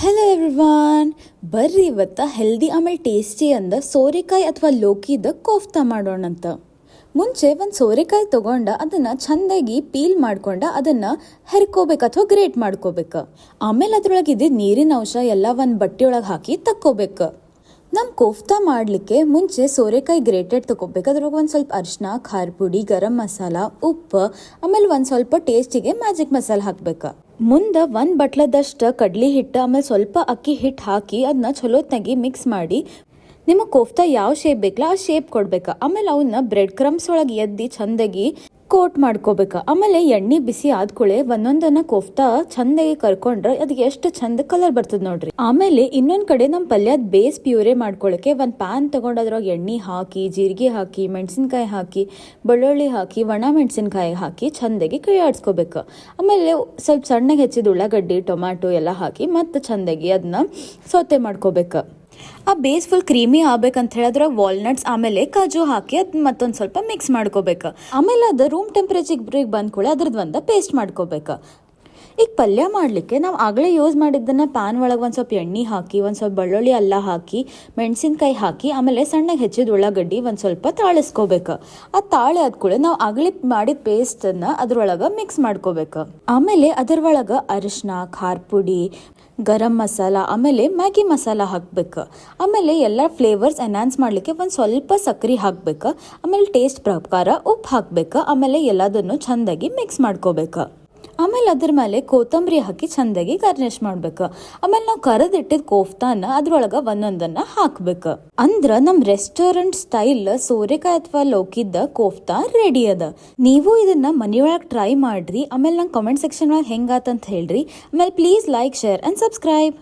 Hello everyone ಬರ್ರಿ ಇವತ್ತ healthy ಆಮೇಲೆ ಟೇಸ್ಟಿ ಅಂದ ಸೋರೆಕಾಯಿ ಅಥವಾ ಲೋಕಿದ ಕೋಫ್ತಾ ಮಾಡೋಣಂತ ಮುಂಚೆ ಒಂದು ಸೋರೆಕಾಯಿ ತೊಗೊಂಡ ಅದನ್ನು ಚೆಂದಾಗಿ ಪೀಲ್ ಮಾಡ್ಕೊಂಡ ಅದನ್ನು ಹೆರ್ಕೋಬೇಕು ಅಥವಾ ಗ್ರೇಟ್ ಮಾಡ್ಕೋಬೇಕು. ಆಮೇಲೆ ಅದ್ರೊಳಗೆ ಇದ್ದಿದ್ದ ನೀರಿನ ಅಂಶ ಎಲ್ಲ ಒಂದು ಬಟ್ಟೆ ಒಳಗೆ ಹಾಕಿ ತಕ್ಕೋಬೇಕು. ನಮ್ಮ ಕೋಫ್ತಾ ಮಾಡಲಿಕ್ಕೆ ಮುಂಚೆ ಸೋರೆಕಾಯಿ ಗ್ರೇಟೆಡ್ ತಗೋಬೇಕು ಅದ್ರೊಳಗೆ ಒಂದು ಸ್ವಲ್ಪ ಅರಿಶಿನ ಖಾರ ಪುಡಿ, ಗರಂ ಮಸಾಲ, ಉಪ್ಪು, ಆಮೇಲೆ ಒಂದು ಸ್ವಲ್ಪ ಟೇಸ್ಟಿಗೆ ಮ್ಯಾಜಿಕ್ ಮಸಾಲ ಹಾಕ್ಬೇಕು. ಮುಂದೆ ಒಂದು ಬಟ್ಲದಷ್ಟು ಕಡ್ಲಿ ಹಿಟ್ಟು, ಆಮೇಲೆ ಸ್ವಲ್ಪ ಅಕ್ಕಿ ಹಿಟ್ಟು ಹಾಕಿ ಅದನ್ನ ಚಲೋತ್ನಾಗಿ ಮಿಕ್ಸ್ ಮಾಡಿ ನಿಮಗೆ ಕೋಫ್ತಾ ಯಾವ ಶೇಪ್ ಬೇಕಲ್ಲ ಆ ಶೇಪ್ ಕೊಡ್ಬೇಕು. ಆಮೇಲೆ ಅವನ್ನ ಬ್ರೆಡ್ ಕ್ರಮ್ಸ್ ಒಳಗೆ ಎದ್ದು ಚಂದಾಗಿ ಕೋಟ್ ಮಾಡ್ಕೋಬೇಕು. ಆಮೇಲೆ ಎಣ್ಣೆ ಬಿಸಿ ಆದ್ಕೂಳೆ ಒಂದೊಂದನ್ನ ಕೋಫ್ತಾ ಚಂದಾಗಿ ಕರ್ಕೊಂಡ್ರೆ ಅದಕ್ಕೆ ಎಷ್ಟು ಚಂದ ಕಲರ್ ಬರ್ತದ ನೋಡ್ರಿ. ಆಮೇಲೆ ಇನ್ನೊಂದ್ ಕಡೆ ನಮ್ಮ ಪಲ್ಯದ ಬೇಸ್ ಪ್ಯೂರೆ ಮಾಡ್ಕೊಳಕ್ಕೆ ಒಂದು ಪ್ಯಾನ್ ತಗೊಂಡ್ ಅದ್ರಾಗ ಎಣ್ಣೆ ಹಾಕಿ, ಜೀರಿಗೆ ಹಾಕಿ, ಮೆಣಸಿನ್ಕಾಯಿ ಹಾಕಿ, ಬೆಳ್ಳುಳ್ಳಿ ಹಾಕಿ, ಒಣ ಮೆಣಸಿನ್ಕಾಯಿ ಹಾಕಿ ಚಂದಾಗಿ ಕೈ ಆಡ್ಸ್ಕೋಬೇಕು ಆಮೇಲೆ ಸ್ವಲ್ಪ ಸಣ್ಣಗೆ ಹೆಚ್ಚಿದ ಉಳ್ಳಾಗಡ್ಡಿ ಟೊಮ್ಯಾಟೊ ಎಲ್ಲ ಹಾಕಿ ಮತ್ತೆ ಚಂದಾಗಿ ಅದನ್ನ ಸೌತೆ ಮಾಡ್ಕೋಬೇಕು. ಆ ಬೇಸ್ ಫುಲ್ ಕ್ರೀಮಿ ಆಗ್ಬೇಕಂತ ಹೇಳಿದ್ರೆ ವಾಲ್ನಟ್ಸ್ ಆಮೇಲೆ ಕಾಜು ಹಾಕಿ ಅದ್ ಮತ್ತೊಂದು ಸ್ವಲ್ಪ ಮಿಕ್ಸ್ ಮಾಡ್ಕೋಬೇಕು. ಆಮೇಲೆ ಅದು ರೂಮ್ ಟೆಂಪ್ರೇಚರ್ಗೆ ಬಂದ ಕೂಡ ಅದ್ರದ್ದು ಒಂದು ಪೇಸ್ಟ್ ಮಾಡ್ಕೋಬೇಕು. ಈಗ ಪಲ್ಯ ಮಾಡಲಿಕ್ಕೆ ನಾವು ಆಗಲೇ ಯೂಸ್ ಮಾಡಿದ್ದನ್ನು ಪ್ಯಾನ್ ಒಳಗೆ ಒಂದು ಸ್ವಲ್ಪ ಎಣ್ಣೆ ಹಾಕಿ, ಒಂದು ಸ್ವಲ್ಪ ಬೆಳ್ಳುಳ್ಳಿ ಅಲ್ಲ ಹಾಕಿ, ಮೆಣಸಿನ್ಕಾಯಿ ಹಾಕಿ, ಆಮೇಲೆ ಸಣ್ಣಗೆ ಹೆಚ್ಚಿದ ಉಳ್ಳಾಗಡ್ಡಿ ಒಂದು ಸ್ವಲ್ಪ ತಾಳಿಸ್ಕೋಬೇಕು. ಆ ತಾಳೆ ಆದ್ಕೂಳೆ ನಾವು ಆಗಲೇ ಮಾಡಿದ ಪೇಸ್ಟನ್ನು ಅದರೊಳಗೆ ಮಿಕ್ಸ್ ಮಾಡ್ಕೋಬೇಕು. ಆಮೇಲೆ ಅದರೊಳಗೆ ಅರಿಶಿನ ಖಾರ ಪುಡಿ ಗರಂ ಮಸಾಲ, ಆಮೇಲೆ ಮ್ಯಾಗಿ ಮಸಾಲ ಹಾಕ್ಬೇಕು. ಆಮೇಲೆ ಎಲ್ಲ ಫ್ಲೇವರ್ಸ್ ಎನ್ಹಾನ್ಸ್ ಮಾಡಲಿಕ್ಕೆ ಒಂದು ಸ್ವಲ್ಪ ಸಕ್ಕರೆ ಹಾಕ್ಬೇಕು. ಆಮೇಲೆ ಟೇಸ್ಟ್ ಪ್ರಕಾರ ಉಪ್ಪು ಹಾಕ್ಬೇಕು. ಆಮೇಲೆ ಎಲ್ಲದನ್ನು ಚೆಂದಾಗಿ ಮಿಕ್ಸ್ ಮಾಡ್ಕೋಬೇಕು. ಆಮೇಲೆ ಅದ್ರ ಮೇಲೆ ಕೊತ್ತಂಬರಿ ಹಾಕಿ ಚೆಂದಾಗಿ ಗಾರ್ನಿಷ್ ಮಾಡ್ಬೇಕು. ಆಮೇಲೆ ನಾವು ಕರದಿಟ್ಟಿದ ಕೋಫ್ತಾನ ಅದ್ರೊಳಗೆ ಒಂದೊಂದನ್ನ ಹಾಕ್ಬೇಕು. ಅಂದ್ರ ನಮ್ಮ ರೆಸ್ಟೋರೆಂಟ್ ಸ್ಟೈಲ್ ಸೋರೆಕಾಯಿ ಅಥವಾ ಲೌಕಿದ್ದ ಕೋಫ್ತಾ ರೆಡಿ ಅದ. ನೀವು ಇದನ್ನ ಮನೆಯೊಳಗೆ ಟ್ರೈ ಮಾಡ್ರಿ. ಆಮೇಲೆ ನಂಗೆ ಕಮೆಂಟ್ ಸೆಕ್ಷನ್ ಒಳಗೆ ಹೆಂಗಾತಂತ ಹೇಳ್ರಿ. ಆಮೇಲೆ please like share and subscribe